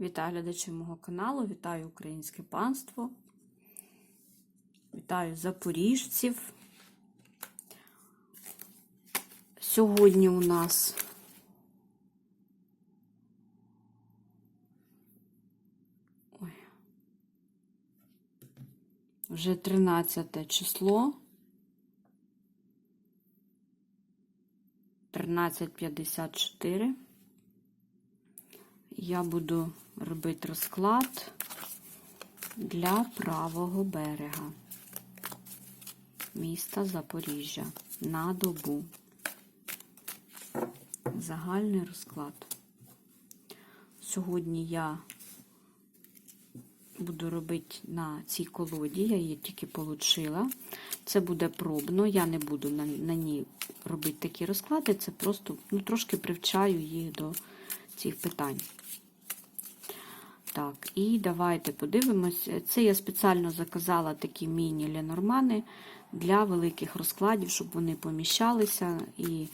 Вітаю глядачів мого каналу, вітаю українське панство, вітаю запоріжців. Сьогодні у нас Ой. вже 13 число. 13.54. Я буду робити розклад для правого берега міста Запоріжжя на добу. Загальний розклад. Сьогодні я буду робити на цій колоді, я її тільки отримала. Це буде пробно, я не буду на, на ній робити такі розклади, це просто ну, трошки привчаю їх до цих питань. Так, і давайте подивимось. Це я спеціально заказала такі міні-ленормани для великих розкладів, щоб вони поміщалися і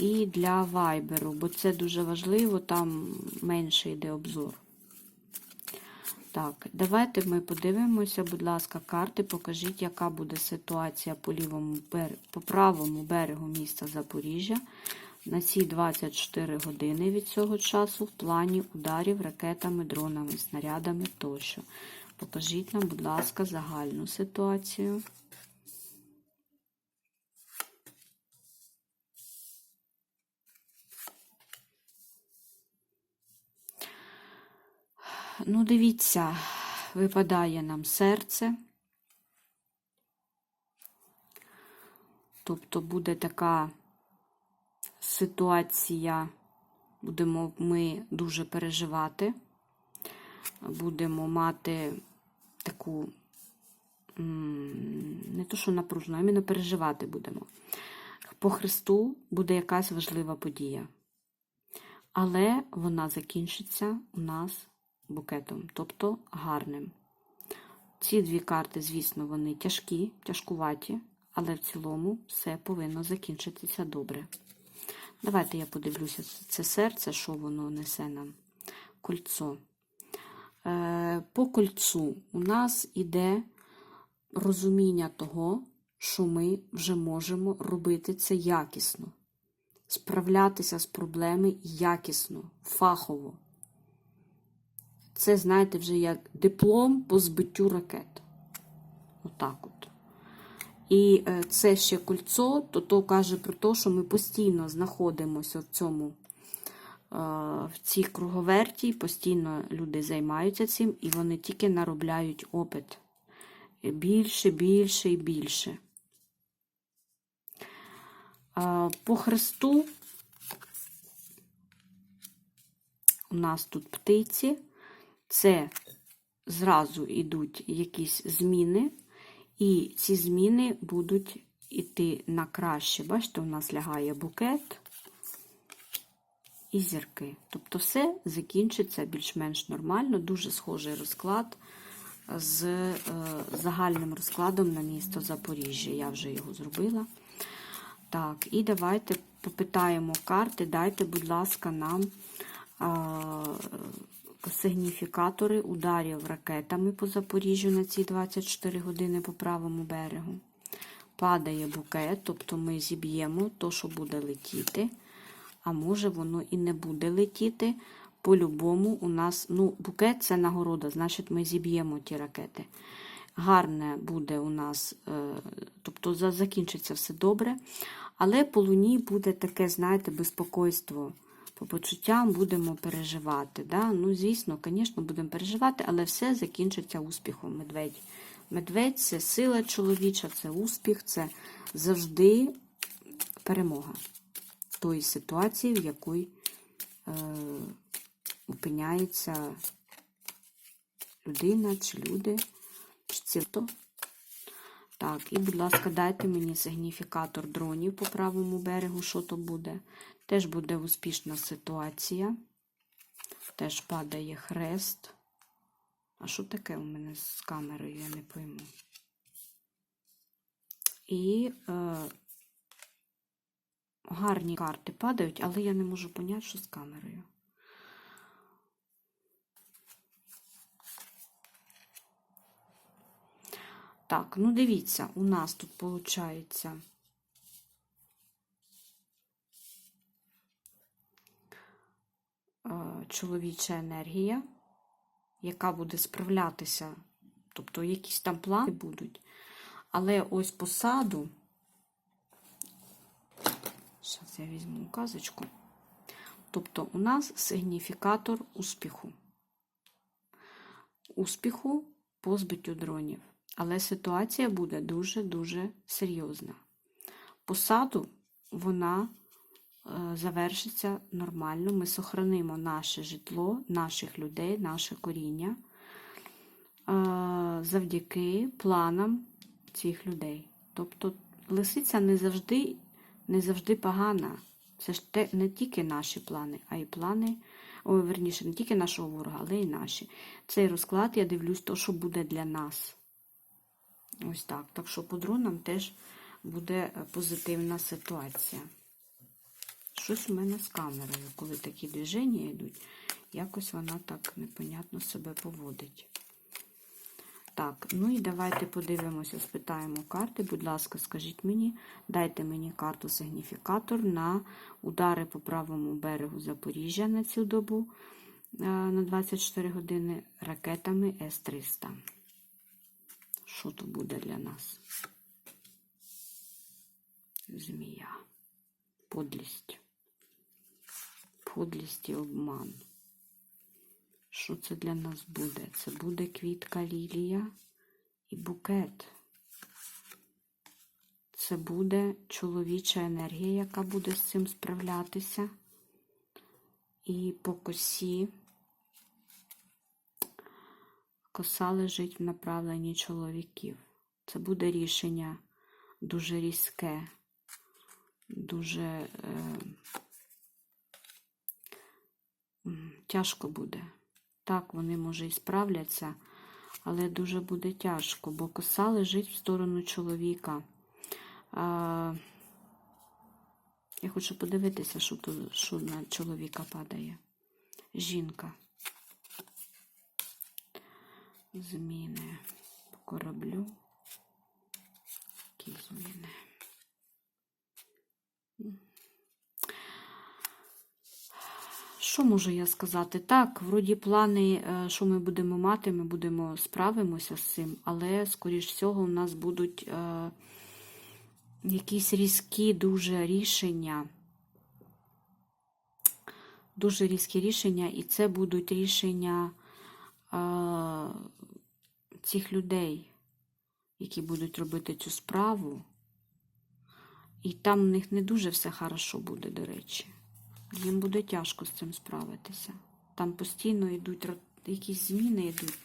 і для вайберу, бо це дуже важливо, там менше йде обзор. Так, давайте ми подивимося, будь ласка, карти, покажіть, яка буде ситуація по лівому по правому берегу міста Запоріжжя на ці 24 години від цього часу в плані ударів ракетами, дронами, снарядами тощо. Покажіть нам, будь ласка, загальну ситуацію. Ну, дивіться, випадає нам серце. Тобто буде така ситуація, будемо ми дуже переживати, будемо мати таку, не то, що напружено, а іменно переживати будемо. По Христу буде якась важлива подія. Але вона закінчиться у нас букетом, тобто гарним. Ці дві карти, звісно, вони тяжкі, тяжкуваті, але в цілому все повинно закінчитися добре. Давайте я подивлюся, це серце, що воно несе нам. Кольцо. Е, по кольцу у нас іде розуміння того, що ми вже можемо робити це якісно, справлятися з проблеми якісно, фахово. Це, знаєте, вже як диплом по збиттю ракет. Отак от. І е, це ще кольцо, то то каже про те, що ми постійно знаходимося в цьому, е, в цій круговерті, постійно люди займаються цим, і вони тільки наробляють опит. Більше, більше і більше. По хресту у нас тут птиці, це зразу йдуть якісь зміни. І ці зміни будуть йти на краще. Бачите, у нас лягає букет і зірки. Тобто все закінчиться більш-менш нормально, дуже схожий розклад з е, загальним розкладом на місто Запоріжжя. Я вже його зробила. Так, і давайте попитаємо карти. Дайте, будь ласка, нам. Сигніфікатори ударів ракетами по Запоріжжю на ці 24 години по правому берегу. Падає букет, тобто ми зіб'ємо то, що буде летіти. А може, воно і не буде летіти. По-любому, у нас, ну, букет це нагорода, значить, ми зіб'ємо ті ракети. Гарне буде у нас, е, тобто закінчиться все добре. Але по луні буде таке, знаєте, безпокойство по почуттям будемо переживати. Да? Ну, звісно, звісно, будемо переживати, але все закінчиться успіхом медведь. Медведь це сила чоловіча, це успіх, це завжди перемога тої ситуації, в якій е, опиняється людина чи люди. Чи це так, і, будь ласка, дайте мені сигніфікатор дронів по правому берегу, що то буде. Теж буде успішна ситуація. Теж падає хрест. А що таке у мене з камерою, я не пойму. І е, гарні карти падають, але я не можу поняти, що з камерою. Так, ну дивіться, у нас тут виходить. Чоловіча енергія, яка буде справлятися, тобто якісь там плани будуть. Але ось посаду, зараз я візьму указочку. Тобто у нас сигніфікатор успіху. Успіху по збиттю дронів. Але ситуація буде дуже-дуже серйозна. Посаду вона завершиться нормально. Ми сохранимо наше житло, наших людей, наше коріння е, завдяки планам цих людей. Тобто лисиця не завжди, не завжди погана. Це ж те, не тільки наші плани, а й плани, ой, верніше, не тільки нашого ворога, але й наші. Цей розклад я дивлюсь, то, що буде для нас. Ось так. Так що по дронам теж буде позитивна ситуація. Щось у мене з камерою, коли такі движення йдуть, якось вона так непонятно себе поводить. Так, ну і давайте подивимося, спитаємо карти. Будь ласка, скажіть мені, дайте мені карту сигніфікатор на удари по правому берегу Запоріжжя на цю добу на 24 години ракетами С-300. Що то буде для нас? Змія. Подлість. Подлість і обман. Що це для нас буде? Це буде квітка лілія і букет. Це буде чоловіча енергія, яка буде з цим справлятися. І по косі коса лежить в направленні чоловіків. Це буде рішення дуже різке, дуже е, тяжко буде. Так, вони, може, і справляться, але дуже буде тяжко, бо коса лежить в сторону чоловіка. А, Я хочу подивитися, що, тут, що на чоловіка падає. Жінка. Зміни по кораблю. Які зміни? Що можу я сказати? Так, вроді плани, е, що ми будемо мати, ми будемо справимося з цим, але, скоріш всього, у нас будуть е, якісь різкі дуже рішення. Дуже різкі рішення, і це будуть рішення е, цих людей, які будуть робити цю справу. І там в них не дуже все хорошо буде, до речі. Їм буде тяжко з цим справитися. Там постійно йдуть якісь зміни йдуть.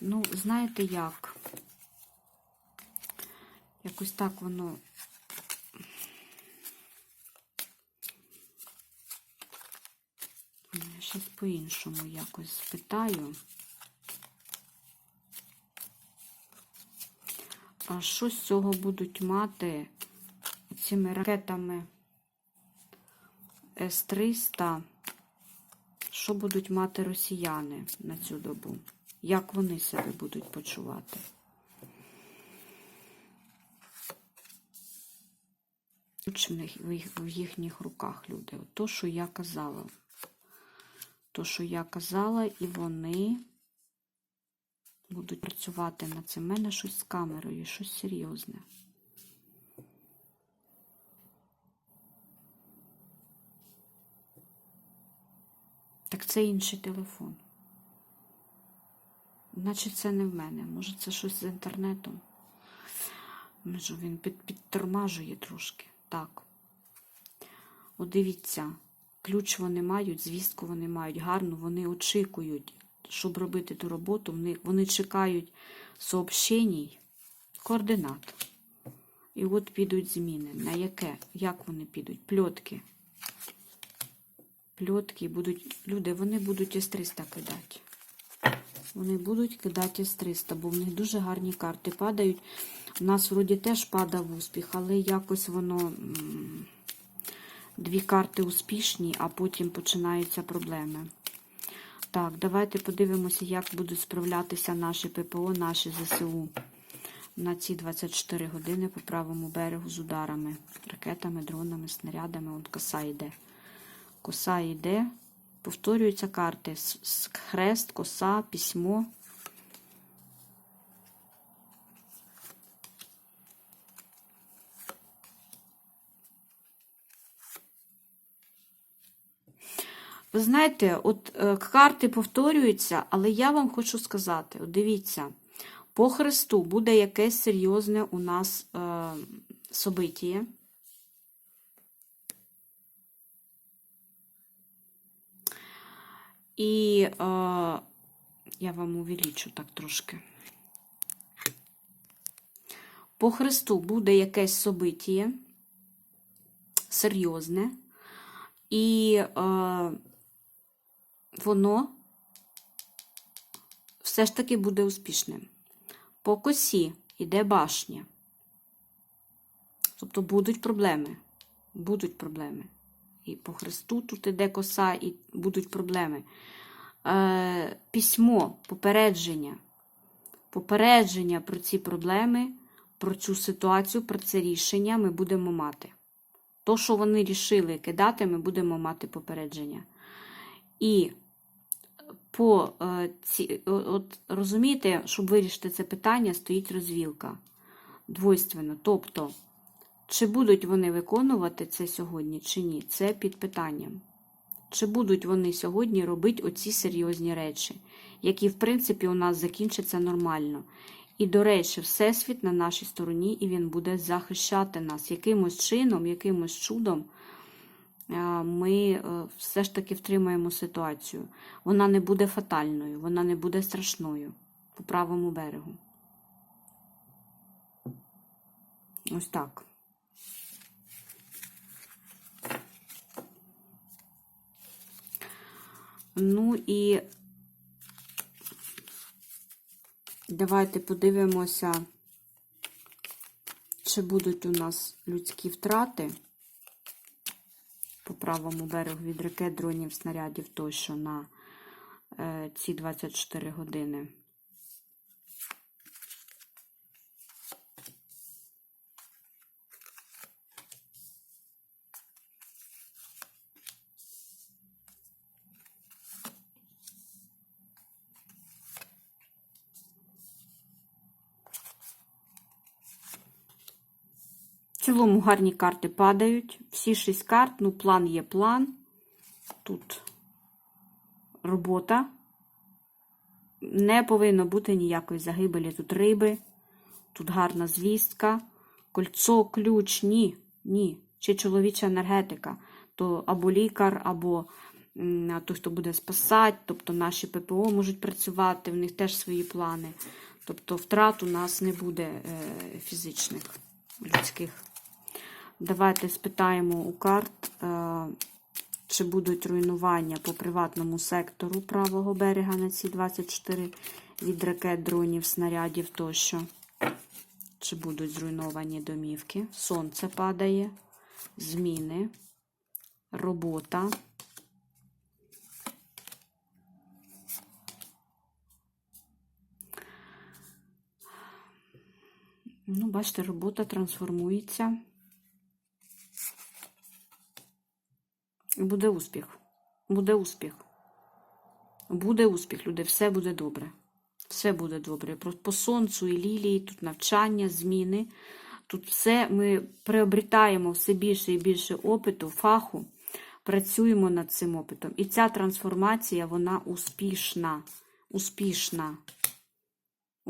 Ну, знаєте як? Якось так воно. Я щось по-іншому якось спитаю. А що з цього будуть мати цими ракетами? С-300, що будуть мати росіяни на цю добу? Як вони себе будуть почувати? в їхніх руках люди. То, що я казала. То, що я казала, і вони будуть працювати на це. У мене щось з камерою, щось серйозне. Так це інший телефон. Значить, це не в мене. Може, це щось з інтернетом. Може, він під, підтормажує трошки. Так. От дивіться, ключ вони мають, звістку вони мають гарну, вони очікують, щоб робити ту роботу. Вони, вони чекають сообщеній, координат. І от підуть зміни. На яке? Як вони підуть? Пльотки пльотки будуть. Люди, вони будуть С-300 кидати. Вони будуть кидати С-300, бо в них дуже гарні карти падають. У нас вроді теж падав успіх, але якось воно дві карти успішні, а потім починаються проблеми. Так, давайте подивимося, як будуть справлятися наші ППО, наші ЗСУ на ці 24 години по правому берегу з ударами, ракетами, дронами, снарядами. От коса йде. Коса йде. Повторюються карти. Хрест, коса, письмо. Ви знаєте, от е, карти повторюються, але я вам хочу сказати: от дивіться, по Христу буде якесь серйозне у нас е, событие. І е, я вам увеличу так трошки. По Христу буде якесь событие серйозне, і е, воно все ж таки буде успішним. По косі йде башня. Тобто будуть проблеми. Будуть проблеми. І по Христу тут іде коса, і будуть проблеми. Е, письмо, попередження. Попередження про ці проблеми, про цю ситуацію, про це рішення ми будемо мати. То, що вони рішили кидати, ми будемо мати попередження. І по е, ці, от розумієте, щоб вирішити це питання, стоїть розвілка двойственно. Тобто, чи будуть вони виконувати це сьогодні, чи ні, це під питанням. Чи будуть вони сьогодні робити оці серйозні речі, які, в принципі, у нас закінчаться нормально. І, до речі, Всесвіт на нашій стороні, і він буде захищати нас якимось чином, якимось чудом. е, Ми е, все ж таки втримаємо ситуацію. Вона не буде фатальною, вона не буде страшною по правому берегу. Ось так. Ну і давайте подивимося, чи будуть у нас людські втрати по правому берегу від ракет, дронів, снарядів тощо на е, ці 24 години. Цілому гарні карти падають. Всі шість карт, ну, план є план. Тут робота. Не повинно бути ніякої загибелі. Тут риби, тут гарна звістка. Кольцо, ключ, ні, ні. Чи чоловіча енергетика, то або лікар, або той, хто буде спасати, тобто наші ППО можуть працювати, в них теж свої плани. Тобто втрат у нас не буде е, фізичних, людських. Давайте спитаємо у карт, е, чи будуть руйнування по приватному сектору правого берега на ці 24 від ракет, дронів, снарядів тощо. Чи будуть зруйновані домівки? Сонце падає, зміни, робота. Ну, бачите, робота трансформується. Буде успіх. Буде успіх. Буде успіх, люди. Все буде добре. Все буде добре. По сонцю і лілії, тут навчання, зміни. Тут все ми приобретаємо все більше і більше опиту, фаху. Працюємо над цим опитом. І ця трансформація, вона успішна. Успішна.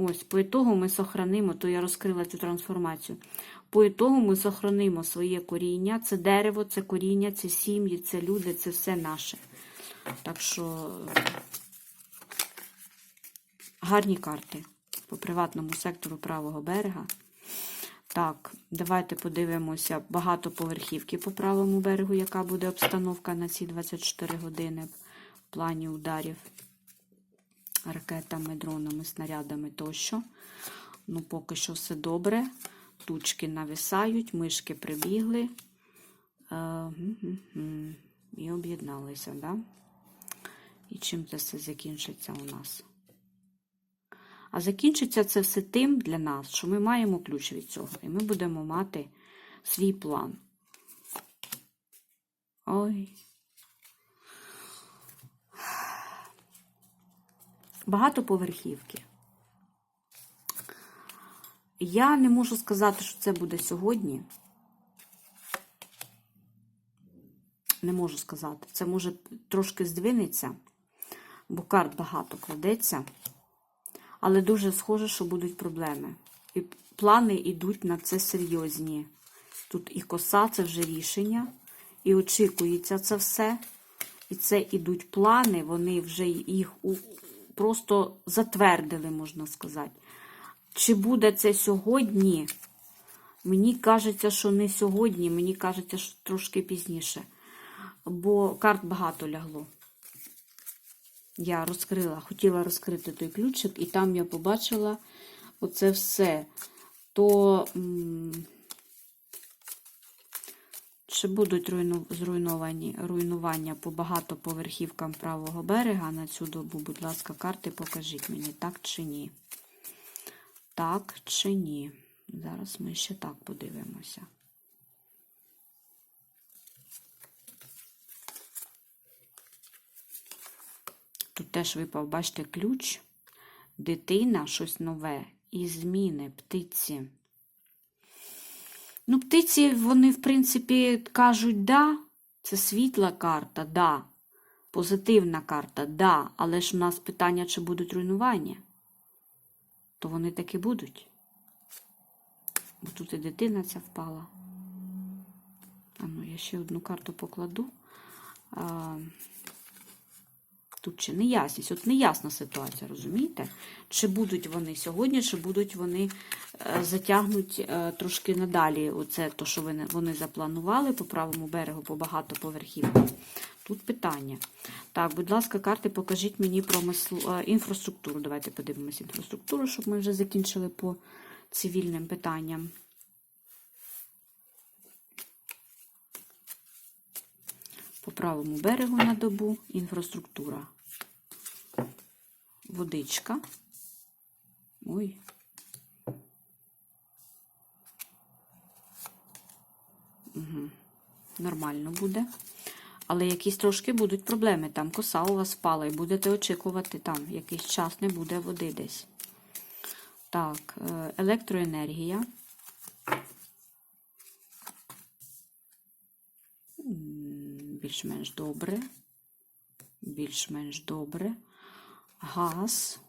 Ось, по ітогу ми сохранимо, то я розкрила цю трансформацію. По ітогу ми сохранимо своє коріння. Це дерево, це коріння, це сім'ї, це люди, це все наше. Так що гарні карти по приватному сектору правого берега. Так, давайте подивимося багатоповерхівки по правому берегу, яка буде обстановка на ці 24 години в плані ударів ракетами, дронами, снарядами тощо. Ну, поки що все добре. Тучки нависають, мишки прибігли. Е. І об'єдналися, да? І чим це все закінчиться у нас? А закінчиться це все тим для нас, що ми маємо ключ від цього. І ми будемо мати свій план. Ой. Багатоповерхівки. Я не можу сказати, що це буде сьогодні. Не можу сказати. Це може трошки здвинеться, бо карт багато кладеться. Але дуже схоже, що будуть проблеми. І плани йдуть на це серйозні. Тут і коса це вже рішення, і очікується це все. І це ідуть плани, вони вже їх просто затвердили, можна сказати. Чи буде це сьогодні? Мені кажеться, що не сьогодні, мені кажеться, що трошки пізніше. Бо карт багато лягло. Я розкрила, хотіла розкрити той ключик, і там я побачила оце все. То чи будуть зруйновані руйнування по багатоповерхівкам правого берега на цю добу, будь ласка, карти покажіть мені, так чи ні? Так чи ні? Зараз ми ще так подивимося. Тут теж випав, бачите, ключ, дитина, щось нове, і зміни, птиці. Ну, птиці, вони, в принципі, кажуть, да, це світла карта, да. Позитивна карта, да. Але ж у нас питання, чи будуть руйнування. То вони таки будуть. Бо тут і дитина ця впала. А ну, я ще одну карту покладу. А, Тут чи неясність. От неясна ситуація, розумієте? Чи будуть вони сьогодні, чи будуть вони е, затягнуть е, трошки надалі. Оце то, що вони, запланували по правому берегу, по багатоповерхівкам. Тут питання. Так, будь ласка, карти, покажіть мені про е, інфраструктуру. Давайте подивимося інфраструктуру, щоб ми вже закінчили по цивільним питанням. По правому берегу на добу інфраструктура. Водичка. Ой. Угу. Нормально буде. Але якісь трошки будуть проблеми. Там коса у вас впала і будете очікувати там якийсь час не буде води десь. Так, е, електроенергія. Більш-менш добре. Більш-менш добре. Газ.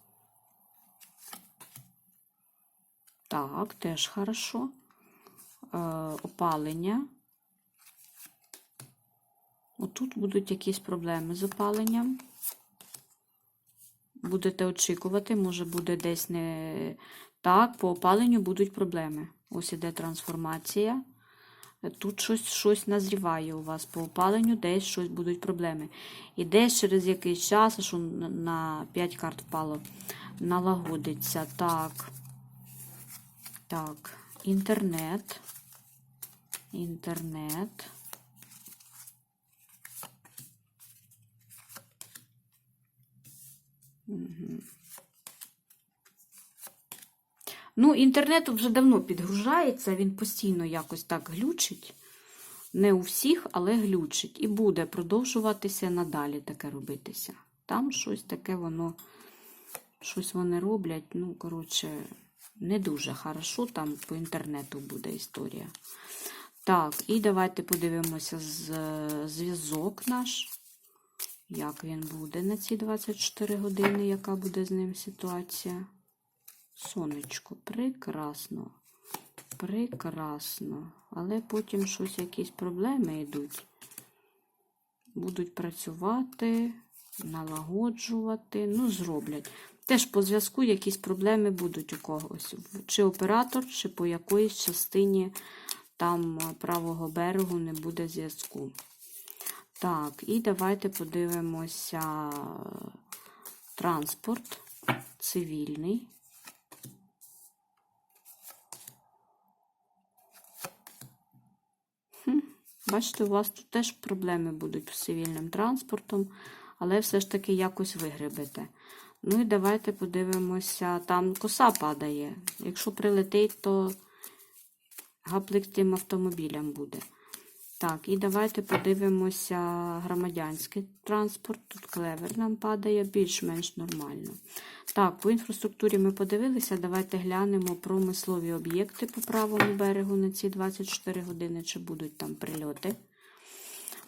Так, теж хорошо. Е, опалення. Отут будуть якісь проблеми з опаленням. Будете очікувати, може буде десь не так, по опаленню будуть проблеми. Ось іде трансформація. Тут щось щось назріває у вас по опаленню, десь щось будуть проблеми. І десь через якийсь час, що на- на 5 карт впало, налагодиться. Так. Так, інтернет. Інтернет. Мгм. Ну, інтернет вже давно підгружається, він постійно якось так глючить. Не у всіх, але глючить. І буде продовжуватися надалі таке робитися. Там щось таке воно, щось вони роблять. Ну, коротше, не дуже хорошо, там по інтернету буде історія. Так, і давайте подивимося зв'язок наш. Як він буде на ці 24 години, яка буде з ним ситуація? Сонечко, прекрасно. Прекрасно. Але потім щось, якісь проблеми йдуть. Будуть працювати, налагоджувати, ну, зроблять. Теж по зв'язку якісь проблеми будуть у когось. Чи оператор, чи по якоїсь частині там е, правого берегу не буде зв'язку. Так, і давайте подивимося транспорт цивільний. Бачите, у вас тут теж проблеми будуть з цивільним транспортом, але все ж таки якось вигребете. Ну і давайте подивимося, там коса падає. Якщо прилетить, то гаплик тим автомобілям буде. Так, і давайте подивимося громадянський транспорт. Тут клевер нам падає більш-менш нормально. Так, по інфраструктурі ми подивилися. Давайте глянемо промислові об'єкти по правому берегу на ці 24 години, чи будуть там прильоти.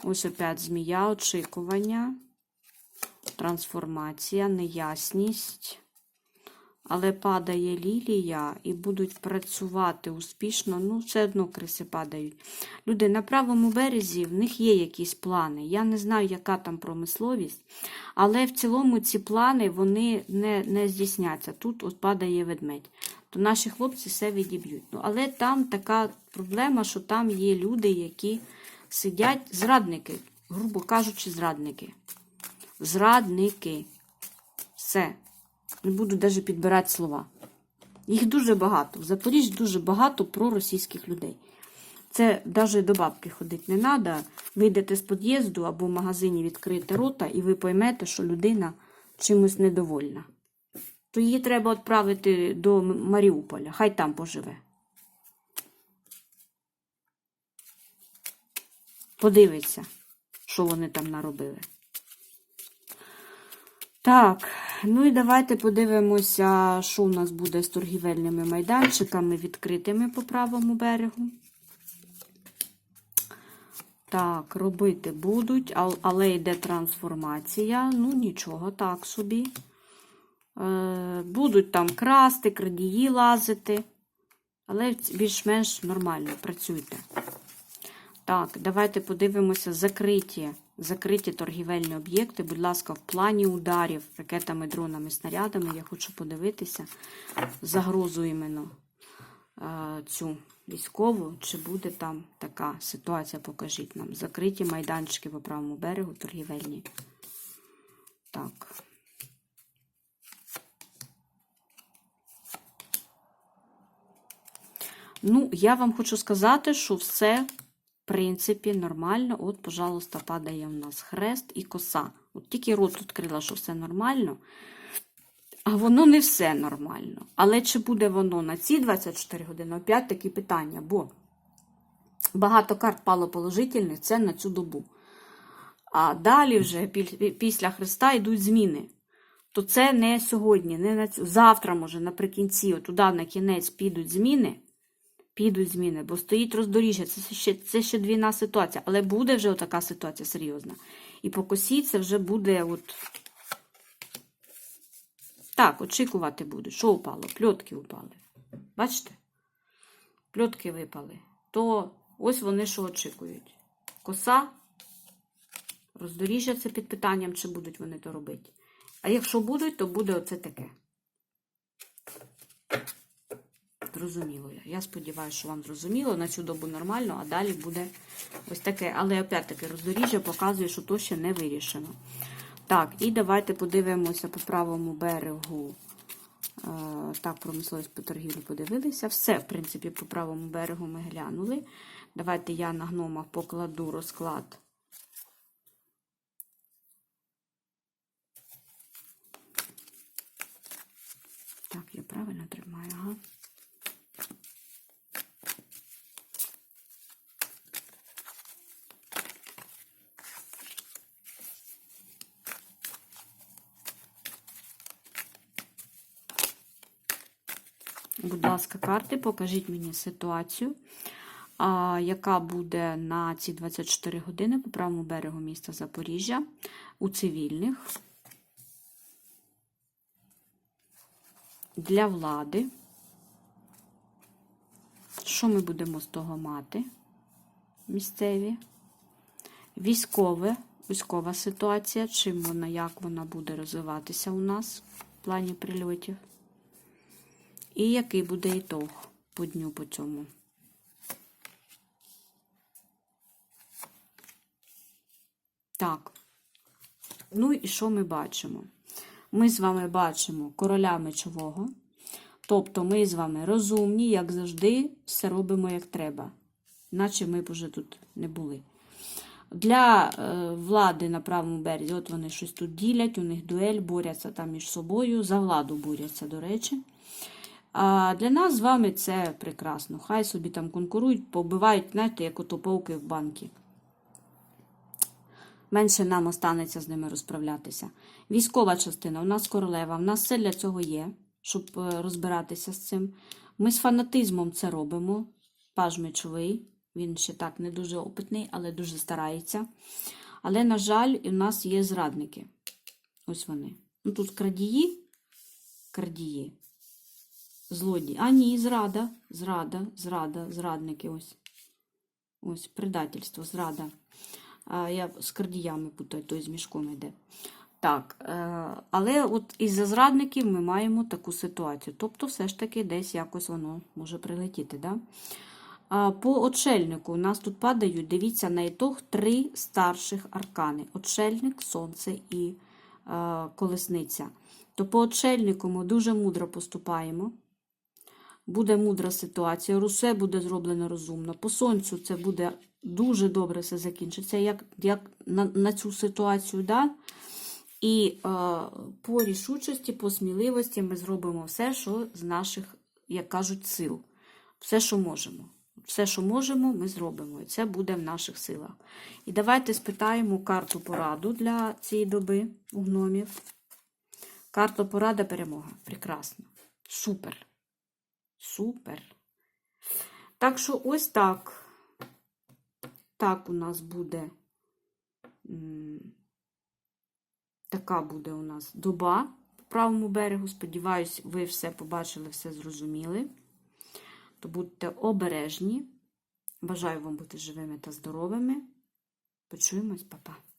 Ось опять змія, очікування, трансформація, неясність. Але падає лілія і будуть працювати успішно. Ну, все одно криси падають. Люди на правому березі, в них є якісь плани. Я не знаю, яка там промисловість, але в цілому ці плани вони не, не здійсняться. Тут от падає ведмедь. То наші хлопці все відіб'ють. Ну, але там така проблема, що там є люди, які сидять, зрадники, грубо кажучи, зрадники. Зрадники. Все. Не буду навіть підбирати слова. Їх дуже багато. В Запоріжжі дуже багато проросійських людей. Це навіть до бабки ходити не треба. Вийдете з під'їзду або в магазині відкрите рота, і ви поймете, що людина чимось недовольна. То її треба відправити до Маріуполя. Хай там поживе. Подивиться, що вони там наробили. Так, ну і давайте подивимося, що у нас буде з торгівельними майданчиками відкритими по правому берегу. Так, робити будуть, але йде трансформація. Ну, нічого, так собі. Е, будуть там красти, крадії лазити. Але більш-менш нормально працюйте. Так, давайте подивимося закриті, закриті торгівельні об'єкти. Будь ласка, в плані ударів ракетами, дронами, снарядами. Я хочу подивитися загрозу іменно е, цю військову. Чи буде там така ситуація? Покажіть нам. Закриті майданчики по правому берегу, торгівельні. Так. Ну, я вам хочу сказати, що все принципі, нормально. От, пожалуйста, падає в нас хрест і коса. От тільки рот відкрила, що все нормально. А воно не все нормально. Але чи буде воно на ці 24 години? Опять такі питання, бо багато карт палоположительних це на цю добу. А далі вже після Христа йдуть зміни. То це не сьогодні, не на цю. Завтра, може, наприкінці, туди на кінець підуть зміни підуть зміни, бо стоїть роздоріжжя. Це ще, це ще двійна ситуація. Але буде вже така ситуація серйозна. І по косі це вже буде от. Так, очікувати будуть. Що упало? Пльотки упали. Бачите? Пльотки випали. То ось вони що очікують. Коса, роздоріжжя це під питанням, чи будуть вони то робити. А якщо будуть, то буде оце таке. Зрозуміло я. Я сподіваюся, що вам зрозуміло. На цю добу нормально, а далі буде ось таке. Але опять-таки роздоріжжя показує, що то ще не вирішено. Так, і давайте подивимося по правому берегу. Е, Так, промисловість по торгівлі подивилися. Все, в принципі, по правому берегу ми глянули. Давайте я на гномах покладу розклад. Так, я правильно тримаю, ага. Будь ласка, карти, покажіть мені ситуацію, яка буде на ці 24 години по правому берегу міста Запоріжжя у цивільних для влади. Що ми будемо з того мати? Місцеві? Військове, військова ситуація, чим вона, як вона буде розвиватися у нас в плані прильотів. І який буде ітог по дню по цьому. Так. Ну і що ми бачимо? Ми з вами бачимо короля мечового. Тобто ми з вами розумні, як завжди, все робимо як треба. Наче ми б уже тут не були. Для е, влади на правому березі, от вони щось тут ділять, у них дуель, борються там між собою, за владу борються, до речі. А для нас з вами це прекрасно. Хай собі там конкурують, побивають, знаєте, як ото пауки в банки. Менше нам останеться з ними розправлятися. Військова частина, у нас королева, у нас все для цього є, щоб е, розбиратися з цим. Ми з фанатизмом це робимо. Паж мечовий, він ще так не дуже опитний, але дуже старається. Але, на жаль, у нас є зрадники. Ось вони. Ну, тут крадії, крадії. Злодії. А, ні, зрада, зрада, зрада, зрадники. Ось. Ось, предательство, зрада. А, я з крадіями путаю, той з мішком йде. Так, е, але от із-за зрадників ми маємо таку ситуацію. Тобто, все ж таки, десь якось воно може прилетіти. Да? По отшельнику у нас тут падають, дивіться, на ітог три старших аркани: отшельник, сонце і е, колесниця. То по отшельнику ми дуже мудро поступаємо. Буде мудра ситуація, усе буде зроблено розумно. По сонцю це буде дуже добре все закінчиться, як, як на, на цю ситуацію. Да? І е, по рішучості, по сміливості ми зробимо все, що з наших, як кажуть, сил. Все, що можемо. Все, що можемо, ми зробимо. І це буде в наших силах. І давайте спитаємо карту пораду для цієї доби у гномів. Карта порада перемога. Прекрасно. Супер. Супер. Так що ось так. Так у нас буде. Така буде у нас доба по правому берегу. Сподіваюсь, ви все побачили, все зрозуміли. То будьте обережні. Бажаю вам бути живими та здоровими. Почуємось, па-па.